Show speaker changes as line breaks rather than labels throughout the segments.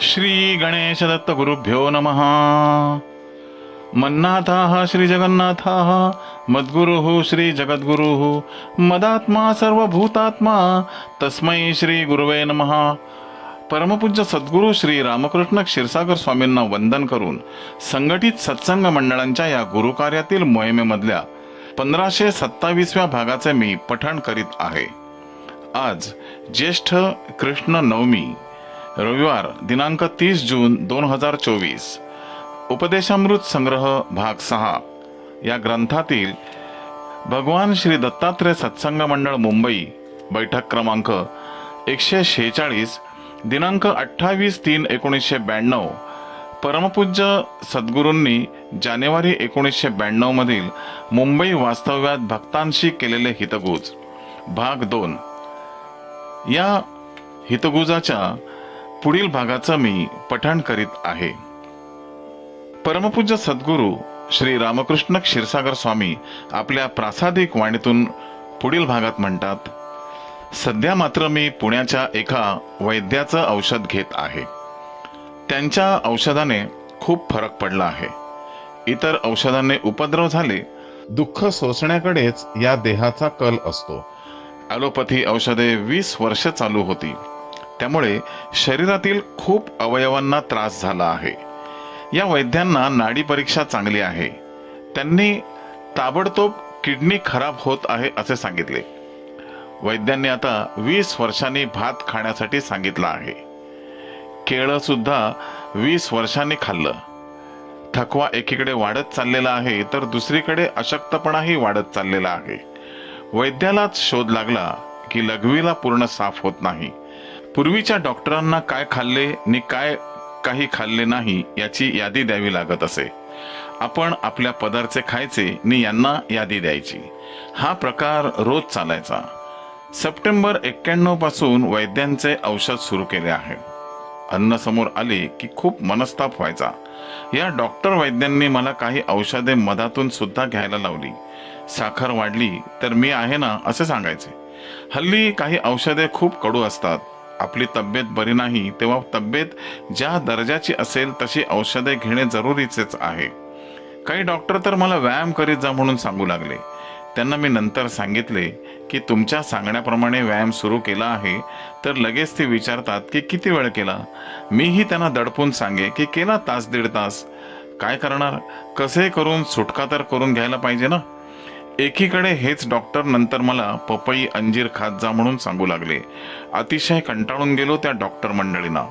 श्री गणेश दत्त गुरुभ्यो नमः। मन्नाथाः श्रीजगन्नाथाः मद्गुरुः श्रीजगद्गुरुः मदात्मा सर्वभूतात्मा तस्मै श्री गुरुवे नमः। परमपूज्य सद्गुरू श्री रामकृष्ण क्षीरसागर स्वामींना वंदन करून संघटित सत्संग मंडळांच्या या गुरुकार्यातील मोहिमेमधल्या पंधराशे सत्तावीसव्या भागाचे मी पठण करीत आहे. आज ज्येष्ठ कृष्ण नवमी रविवार दिनांक तीस जून दोन हजार चोवीस. उपदेशामृत संग्रह भाग सहा. या ग्रंथातील भगवान श्री दत्तात्रय सत्संग मंडळ मुंबई बैठक क्रमांक एकशे शेहेचाळीस दिनांक अठ्ठावीस तीन एकोणीसशे ब्याण्णव. परमपूज्य सद्गुरूंनी जानेवारी एकोणीसशे ब्याण्णवमधील मुंबई वास्तव्यात भक्तांशी केलेले हितगुज. भाग दोन. या हितगुजाच्या पुढील भागाचं मी पठण करीत आहे. परमपूज्य सद्गुरू श्री रामकृष्ण क्षीरसागर स्वामी आपल्या प्रासादिक वाणीतून पुढील भागात म्हणतात सध्या मात्र मी पुण्याच्या एका वैद्याचं औषध घेत आहे. त्यांच्या औषधाने खूप फरक पडला आहे. इतर औषधांनी उपद्रव झाले. दुःख सोसण्याकडेच या देहाचा कल असतो. ॲलोपॅथी औषधे वीस वर्ष चालू होती. त्यामुळे शरीरातील खूप अवयवांना त्रास झाला आहे. या वैद्यांना नाडी परीक्षा चांगली आहे. त्यांनी ताबडतोब किडनी खराब होत आहे असे सांगितले. वैद्यांनी आता वीस वर्षांनी भात खाण्यासाठी सांगितलं आहे. केळं सुद्धा वीस वर्षांनी खाल्लं. थकवा एकीकडे वाढत चाललेला आहे तर दुसरीकडे अशक्तपणाही वाढत चाललेला आहे. वैद्यालाच शोध लागला की लघवीला पूर्ण साफ होत नाही. पूर्वीच्या डॉक्टरांना काय खाल्ले नि काय काही खाल्ले नाही याची यादी द्यावी लागत असे. आपण आपल्या पदार्थ खायचे नि यांना यादी द्यायची. हा प्रकार रोज चालायचा. सप्टेंबर एक्क्याण्णवपासून वैद्यांचे औषध सुरू केले आहे. अन्न समोर आले की खूप मनस्ताप व्हायचा. या डॉक्टर वैद्यांनी मला काही औषधे मधातून सुद्धा घ्यायला लावली. साखर वाढली तर मी आहे ना असे सांगायचे. हल्ली काही औषधे खूप कडू असतात. आपली तब्येत बरी नाही तेव्हा तब्येत ज्या दर्जाची असेल तशी औषधे घेणे जरुरीचेच आहे. काही डॉक्टर तर मला व्यायाम करीत जा म्हणून सांगू लागले. त्यांना मी नंतर सांगितले की तुमच्या सांगण्याप्रमाणे व्यायाम सुरू केला आहे. तर लगेच ते विचारतात की किती वेळ केला? मीही त्यांना दडपून सांगे की केला तास दीड तास. काय करणार? कसे करून? सुटका तर करून घ्यायला पाहिजे ना. एकीकडे हेच डॉक्टर नंतर मला पपई अंजीर खात जा म्हणून सांगू लागले. अतिशय कंटाळून गेलो त्या डॉक्टर मंडळींना.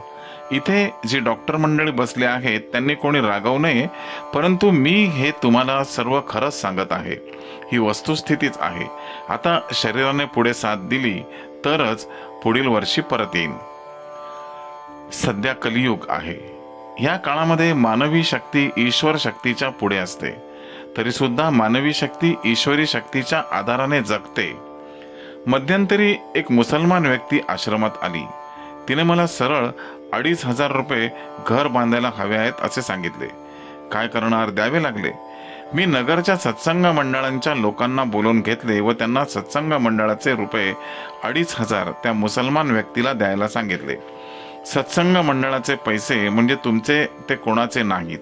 इथे जी डॉक्टर मंडळी बसले आहेत त्यांनी कोणी रागवू नये परंतु मी हे तुम्हाला सर्व खरंच सांगत आहे. ही वस्तुस्थितीच आहे. आता शरीराने पुढे साथ दिली तरच पुढील वर्षी परत येईन. सध्या कलियुग आहे. या काळामध्ये मानवी शक्ती ईश्वर शक्तीच्या पुढे असते. तरी सुद्धा मानवी शक्ती ईश्वरी शक्तीच्या आधाराने जगते. मध्यंतरी एक मुसलमान व्यक्ती आश्रमात आली. तिने मला सरळ अडीच हजार रुपये घर बांधायला हवे आहेत असे सांगितले. काय करणार द्यावे लागले? मी नगरच्या सत्संग मंडळांच्या लोकांना बोलून घेतले व त्यांना सत्संग मंडळाचे रुपये अडीच हजार त्या मुसलमान व्यक्तीला द्यायला सांगितले. सत्संग मंडळाचे पैसे म्हणजे तुमचे ते कोणाचे नाहीत.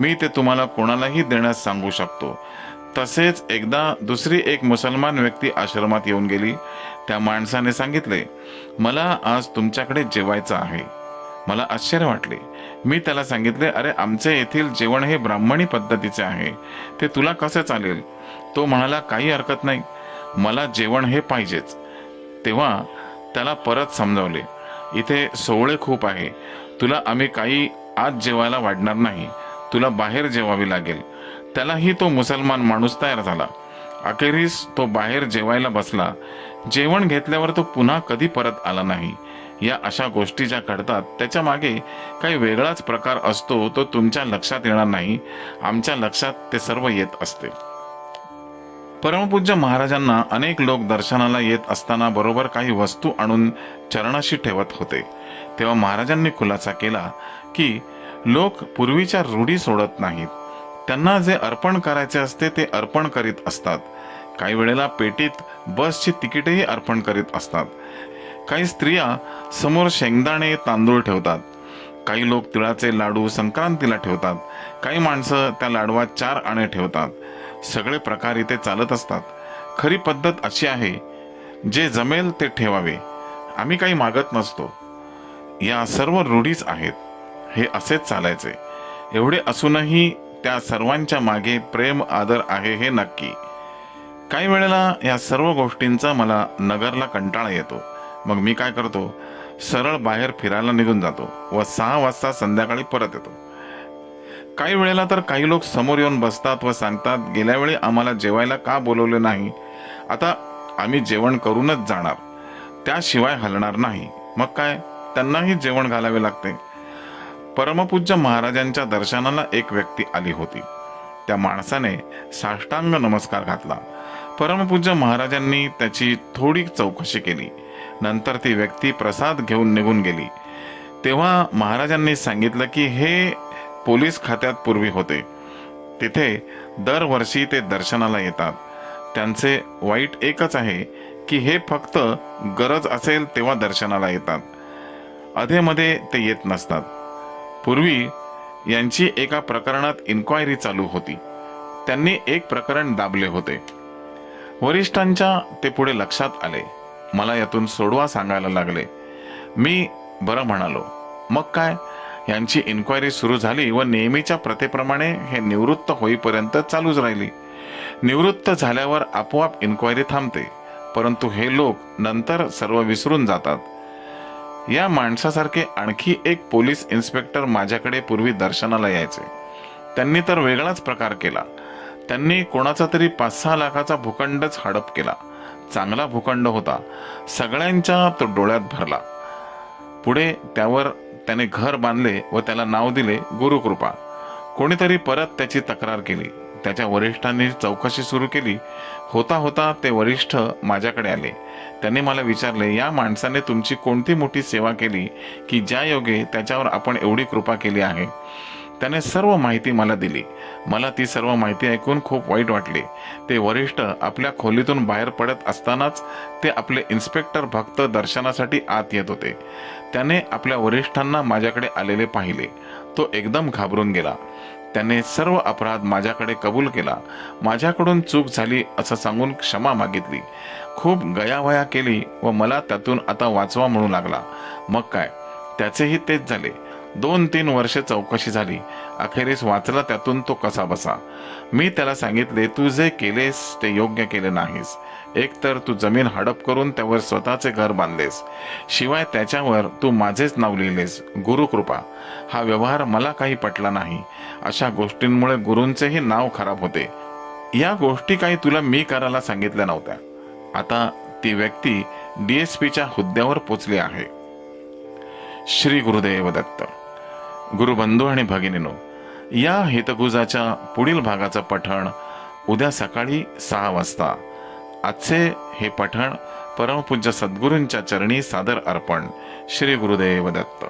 मी ते तुम्हाला कोणालाही देण्यास सांगू शकतो. तसेच एकदा दुसरी एक मुसलमान व्यक्ती आश्रमात येऊन गेली. त्या माणसाने सांगितले मला आज तुमच्याकडे जेवायचं आहे. मला आश्चर्य वाटले. मी त्याला सांगितले अरे आमचे येथील जेवण हे ब्राह्मणी पद्धतीचे आहे. ते तुला कसे चालेल? तो म्हणाला काही हरकत नाही. मला जेवण हे पाहिजेच. तेव्हा त्याला परत समजावले इथे सोहळे खूप आहे. तुला आम्ही काही आज जेवायला वाढणार नाही. तुला बाहेर जेवावी लागेल. त्यालाही तो मुसलमान माणूस तयार झाला. अखेरीस तो बाहेर जेवायला बसला. जेवण घेतल्यावर तो पुन्हा कधी परत आला नाही. या अशा गोष्टी ज्या घडतात त्याच्यामागे काही वेगळाच प्रकार असतो तो तुमच्या लक्षात येणार नाही. आमच्या लक्षात ते सर्व येत असते. परमपूज्य महाराजांना अनेक लोक दर्शनाला येत असताना बरोबर काही वस्तू आणून चरणाशी ठेवत होते. तेव्हा महाराजांनी खुलासा केला की लोक पूर्वीच्या रूढी सोडत नाहीत. त्यांना जे अर्पण करायचे असते ते अर्पण करीत असतात. काही वेळेला पेटीत बसची तिकीटही अर्पण करीत असतात. काही स्त्रिया समोर शेंगदाणे तांदूळ ठेवतात. काही लोक तिळाचे लाडू संक्रांतीला ठेवतात. काही माणसं त्या लाडवात चार आणे ठेवतात. सगळे प्रकार इथे चालत असतात. खरी पद्धत अशी आहे जे जमेल ते ठेवावे. आम्ही काही मागत नसतो. या सर्व रूढीच आहेत. हे असेच चालायचे. एवढे असूनही त्या सर्वांच्या मागे प्रेम आदर आहे हे नक्की. काही वेळेला या सर्व गोष्टींचा मला नगरला कंटाळा येतो. मग मी काय करतो? सरळ बाहेर फिरायला निघून जातो व सहा वाजता संध्याकाळी परत येतो. काही वेळेला तर काही लोक समोर येऊन बसतात व सांगतात गेल्या वेळी आम्हाला जेवायला का बोलवले नाही? आता आम्ही जेवण करूनच जाणार. त्याशिवाय हलणार नाही. मग काय? त्यांनाही जेवण घालावे लागते. परमपूज्य महाराजांच्या दर्शनाला एक व्यक्ती आली होती. त्या माणसाने साष्टांग नमस्कार घातला. परमपूज्य महाराजांनी त्याची थोडी चौकशी केली. नंतर ती व्यक्ती प्रसाद घेऊन निघून गेली. तेव्हा महाराजांनी सांगितलं की हे पोलीस खात्यात पूर्वी होते. तिथे दरवर्षी ते दर्शनाला येतात. त्यांचे वाईट एकच आहे की हे फक्त गरज असेल तेव्हा दर्शनाला येतात. अधेमध्ये ते येत नसतात. पूर्वी यांची एका प्रकरणात इन्क्वायरी चालू होती. त्यांनी एक प्रकरण दाबले होते. वरिष्ठांच्या ते पुढे लक्षात आले. मला यातून सोडवा सांगायला लागले. मी बरं म्हणालो. मग काय? यांची इन्क्वायरी सुरू झाली व नेहमीच्या प्रथेप्रमाणे हे निवृत्त होईपर्यंत चालूच राहिली. निवृत्त झाल्यावर आपोआप इन्क्वायरी थांबते. परंतु हे लोक नंतर सर्व विसरून जातात. या माणसासारखे आणखी एक पोलीस इन्स्पेक्टर माझ्याकडे पूर्वी दर्शनाला यायचे. त्यांनी तर वेगळाच प्रकार केला. त्यांनी कोणाचा तरी पाच सहा लाखाचा भूखंडच हडप केला. चांगला भूखंड होता. सगळ्यांच्या तो डोळ्यात भरला. पुढे त्यावर त्याने घर बांधले व त्याला नाव दिले गुरुकृपा. कोणीतरी परत त्याची तक्रार केली. त्याच्या वरिष्ठांनी चौकशी सुरू केली. होता होता ते वरिष्ठ माझ्याकडे आले. त्यांनी मला विचारले या माणसाने तुमची कोणती मोठी सेवा केली की ज्या योगे त्याच्यावर आपण एवढी कृपा केली आहे? त्याने सर्व माहिती मला दिली. मला ती सर्व माहिती ऐकून खूप वाईट वाटले. ते वरिष्ठ आपल्या खोलीतून बाहेर पडत असतानाच ते आपले इन्स्पेक्टर भक्त दर्शनासाठी आत येत होते. त्याने आपल्या वरिष्ठांना माझ्याकडे आलेले पाहिले. तो एकदम घाबरून गेला. त्याने सर्व अपराध माझ्याकडे कबूल केला. माझ्याकडून चूक झाली असं सांगून क्षमा मागितली. खूप गयावया केली व मला त्यातून आता वाचवा म्हणू लागला. मग काय? त्याचेही तेच झाले. दोन तीन वर्षे चौकशी झाली. अखेरीस वाचला त्यातून तो कसा बसा? मी त्याला सांगितले तू जे केलेस ते योग्य केले नाहीस. एकतर तू जमीन हडप करून त्यावर स्वतःचे घर बांधलेस. शिवाय त्याच्यावर तू माझेच नाव लिहिलेस. गुरुकृपा हा व्यवहार मला काही पटला नाही. अशा गोष्टींमुळे गुरूंचेही नाव खराब होते. या गोष्टी काही तुला मी करायला सांगितल्या नव्हत्या. आता ती व्यक्ती डीएसपीच्या हुद्द्यावर पोचली आहे. श्री गुरुदेव दत्त. गुरुबंधू आणि भगिनीनो या हितगुजाच्या पुढील भागाचं पठण उद्या सकाळी सहा वाजता. आजचे हे पठण परमपूज्य सद्गुरूंच्या चरणी सादर अर्पण श्री गुरुदेव दत्त